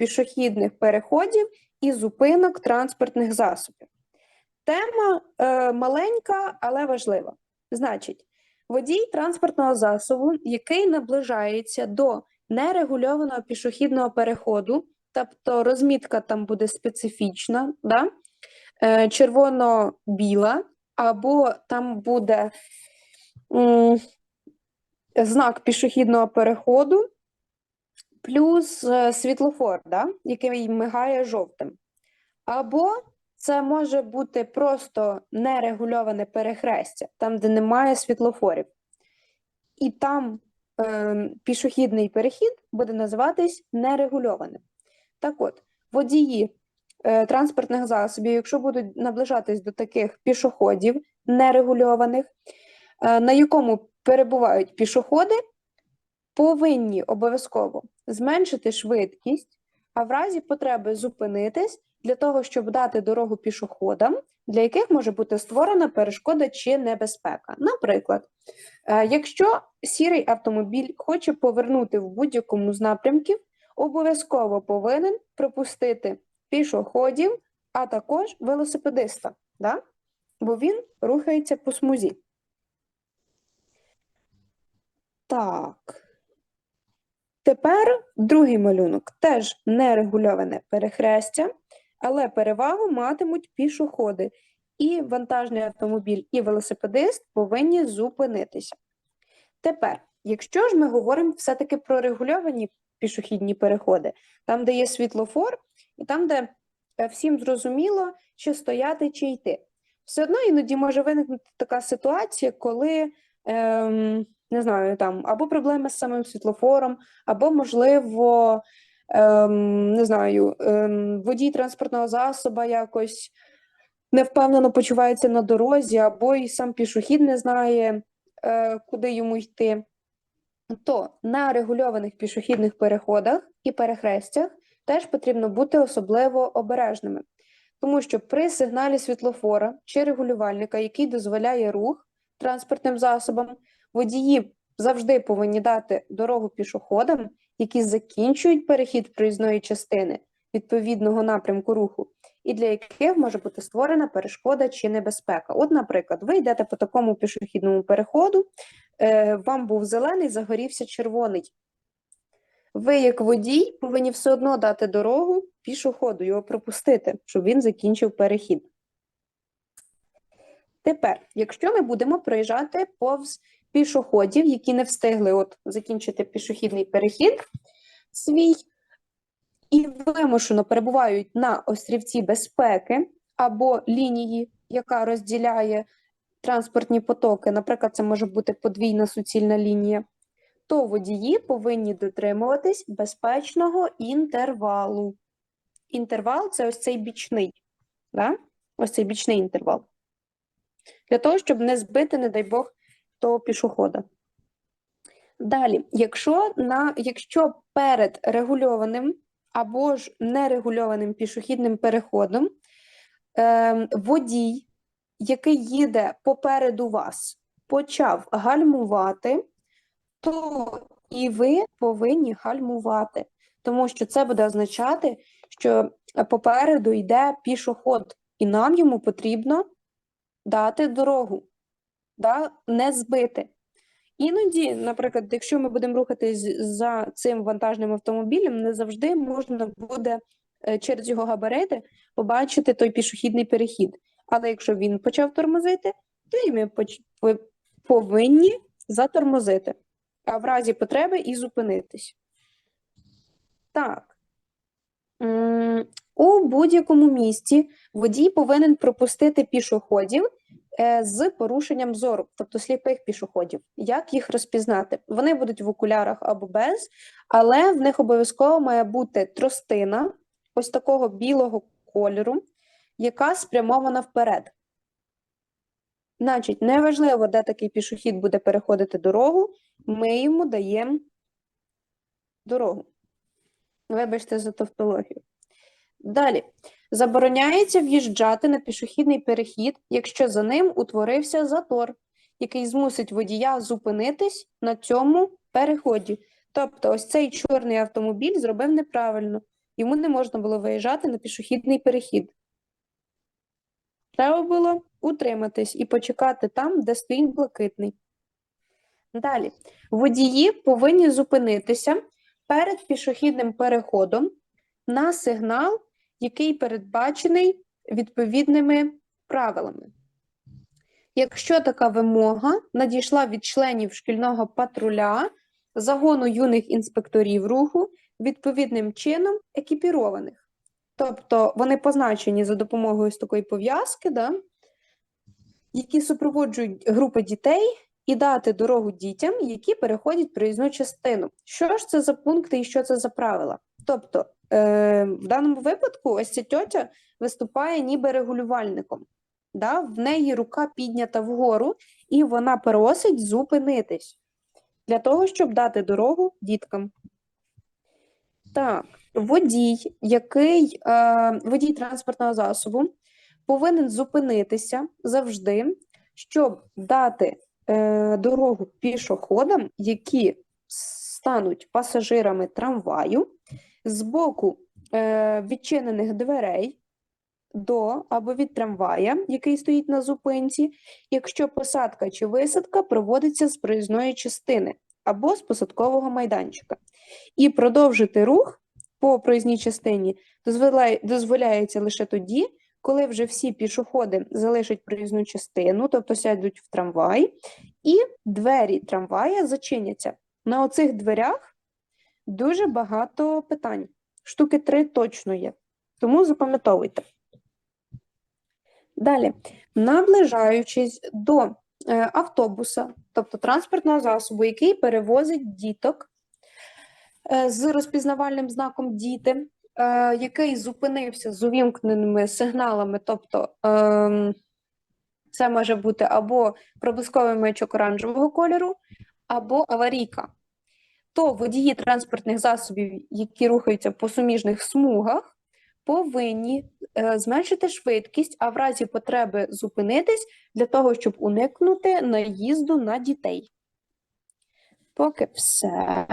пішохідних переходів і зупинок транспортних засобів. Тема е, маленька, але важлива. Значить, водій транспортного засобу, який наближається до нерегульованого пішохідного переходу, тобто розмітка там буде специфічна, да? е, червоно-біла, або там буде м, знак пішохідного переходу, плюс е, світлофор, да? який мигає жовтим. Або це може бути просто нерегульоване перехрестя, там, де немає світлофорів. І там е, пішохідний перехід буде називатись нерегульованим. Так от, водії е, транспортних засобів, якщо будуть наближатись до таких пішоходів нерегульованих, е, на якому перебувають пішоходи, повинні обов'язково зменшити швидкість, а в разі потреби зупинитись для того, щоб дати дорогу пішоходам, для яких може бути створена перешкода чи небезпека. Наприклад, е, якщо сірий автомобіль хоче повернути в будь-якому з напрямків, обов'язково повинен пропустити пішоходів, а також велосипедиста, да? бо він рухається по смузі. Так. Тепер другий малюнок теж нерегульоване перехрестя, але перевагу матимуть пішоходи. І вантажний автомобіль, і велосипедист повинні зупинитися. Тепер, якщо ж ми говоримо все-таки про регульовані пішохідні переходи, там, де є світлофор, і там, де е, всім зрозуміло, чи стояти, чи йти. Все одно іноді може виникнути така ситуація, коли ем, не знаю, там або проблеми з самим світлофором, або, можливо, ем, не знаю, ем, водій транспортного засоба якось невпевнено почувається на дорозі, або і сам пішохід не знає, е, куди йому йти. То на регульованих пішохідних переходах і перехрестях теж потрібно бути особливо обережними, тому що при сигналі світлофора чи регулювальника, який дозволяє рух транспортним засобам, водії завжди повинні дати дорогу пішоходам, які закінчують перехід проїзної частини відповідного напрямку руху, і для яких може бути створена перешкода чи небезпека. От, наприклад, ви йдете по такому пішохідному переходу, е, вам був зелений, загорівся червоний. Ви, як водій, повинні все одно дати дорогу пішоходу, його пропустити, щоб він закінчив перехід. Тепер, якщо ми будемо проїжджати повз пішоходів, які не встигли от закінчити пішохідний перехід свій, і вимушено перебувають на острівці безпеки або лінії, яка розділяє транспортні потоки, наприклад, це може бути подвійна суцільна лінія, то водії повинні дотримуватись безпечного інтервалу. Інтервал це ось цей бічний, да? ось цей бічний інтервал. Для того, щоб не збити, не дай Бог, того пішохода. Далі, якщо, на, якщо перед регульованим або ж нерегульованим пішохідним переходом е, водій, який їде попереду вас, почав гальмувати, то і ви повинні гальмувати, тому що це буде означати, що попереду йде пішоход, і нам йому потрібно дати дорогу, да, не збити. Іноді, наприклад, якщо ми будемо рухатись за цим вантажним автомобілем, не завжди можна буде е, через його габарити побачити той пішохідний перехід. Але якщо він почав тормозити, то і ми повинні затормозити, а в разі потреби і зупинитись. Так. У будь-якому місці водій повинен пропустити пішоходів з порушенням зору, тобто сліпих пішоходів. Як їх розпізнати? Вони будуть в окулярах або без, але в них обов'язково має бути тростина ось такого білого кольору, яка спрямована вперед. Значить, неважливо, де такий пішохід буде переходити дорогу, ми йому даємо дорогу. Вибачте за тавтологію. Далі. Забороняється в'їжджати на пішохідний перехід, якщо за ним утворився затор, який змусить водія зупинитись на цьому переході. Тобто, ось цей чорний автомобіль зробив неправильно. йому не можна було виїжджати на пішохідний перехід. Треба було утриматись і почекати там, де стоїть блакитний. Далі, водії повинні зупинитися перед пішохідним переходом на сигнал, який передбачений відповідними правилами. Якщо така вимога надійшла від членів шкільного патруля, загону юних інспекторів руху, відповідним чином екіпірованих. Тобто вони позначені за допомогою ось такої пов'язки, да, які супроводжують групи дітей і дати дорогу дітям, які переходять проїзну частину. Що ж це за пункти і що це за правила? Тобто, в даному випадку, ось ця тьотя виступає ніби регулювальником. Да? В неї рука піднята вгору, і вона просить зупинитись для того, щоб дати дорогу діткам. Так, водій, який е, водій транспортного засобу повинен зупинитися завжди, щоб дати е, дорогу пішоходам, які стануть пасажирами трамваю з боку е, відчинених дверей до або від трамвая, який стоїть на зупинці, якщо посадка чи висадка проводиться з проїзної частини або з посадкового майданчика. І продовжити рух по проїзній частині дозволяється лише тоді, коли вже всі пішоходи залишать проїзну частину, тобто сядуть в трамвай, і двері трамвая зачиняться. На оцих дверях дуже багато питань. Штуки три точно є. Тому запам'ятовуйте. Далі, наближаючись до е, автобуса, тобто транспортного засобу, який перевозить діток е, з розпізнавальним знаком діти, е, який зупинився з увімкненими сигналами, тобто ем, це може бути або проблисковий маячок оранжевого кольору, або аварійка. То водії транспортних засобів, які рухаються по суміжних смугах, повинні е, зменшити швидкість, а в разі потреби зупинитись для того, щоб уникнути наїзду на дітей. Поки все.